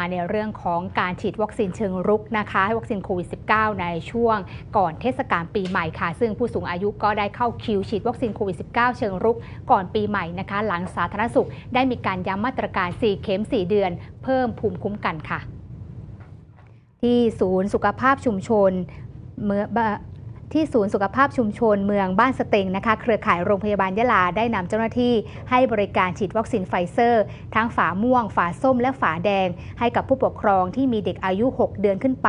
มาในเรื่องของการฉีดวัคซีนเชิงรุกนะคะให้วัคซีนโควิด -19 ในช่วงก่อนเทศกาลปีใหม่ค่ะ ซึ่งผู้สูงอายุก็ได้เข้าคิวฉีดวัคซีนโควิด -19 เชิงรุกก่อนปีใหม่นะคะ หลังสาธารณสุขได้มีการย้ำมาตรการ 4 เข็ม 4 เดือน เพิ่มภูมิคุ้มกันค่ะ ที่ศูนย์สุขภาพชุมชนเมื่อ ที่ศูนย์สุขภาพชุมชนเมืองบ้านสเต็งนะคะเครือข่ายโรงพยาบาลยะลาได้นำเจ้าหน้าที่ให้บริการฉีดวัคซีนไฟเซอร์ ทั้งฝาม่วง ฝาส้มและฝาแดง ให้กับผู้ปกครองที่มีเด็กอายุ 6 เดือนขึ้นไป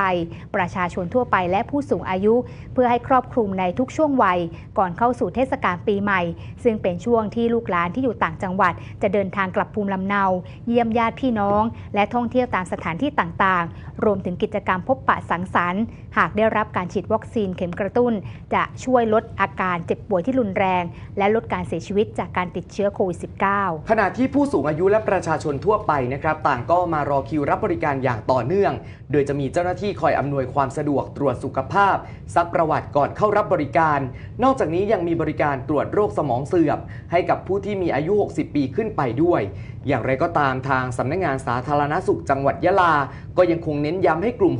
ประชาชนทั่วไปและผู้สูงอายุ เพื่อให้ครอบคลุมในทุกช่วงวัย ก่อนเข้าสู่เทศกาลปีใหม่ ซึ่งเป็นช่วงที่ลูกหลานที่อยู่ต่างจังหวัด จะเดินทางกลับภูมิลำเนา เยี่ยมญาติพี่น้อง และท่องเที่ยวตามสถานที่ต่างๆ รวมถึงกิจกรรมพบปะสังสรรค์ หากได้รับการฉีดวัคซีนเข็มกระตุ้นน จะช่วยลดอาการเจ็บป่วยที่รุนแรง และลดการเสียชีวิตจากการติดเชื้อโควิด -19 ขณะที่ผู้สูงอายุและประชาชนทั่วไปนะครับต่างก็มารอคิวรับบริการอย่างต่อเนื่อง โดยจะมีเจ้าหน้าที่คอยอำนวยความสะดวกตรวจสุขภาพซักประวัติก่อนเข้ารับบริการ นอกจากนี้ยังมีบริการตรวจโรคสมองเสื่อม ให้กับผู้ที่มีอายุ 60 ปีขึ้นไปด้วย อย่างไรก็ตามทางสำนักงงานสาธารณสุขจังหวัดยะลา ก็ยังคงเน้นย้ำให้กลุ่ม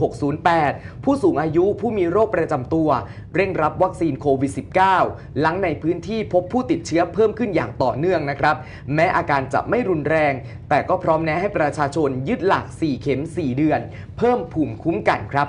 608 ผู้สูงอายุผู้มีโรคประจำตัวเร่งรับวัคซีนโควิด -19 หลังในพื้นที่พบผู้ติดเชื้อเพิ่มขึ้นอย่างต่อเนื่องนะครับ แม้อาการจะไม่รุนแรง แต่ก็พร้อมแนะให้ประชาชนยึดหลัก 4 เข็ม 4 เดือน เพิ่มภูมิคุ้มกันครับ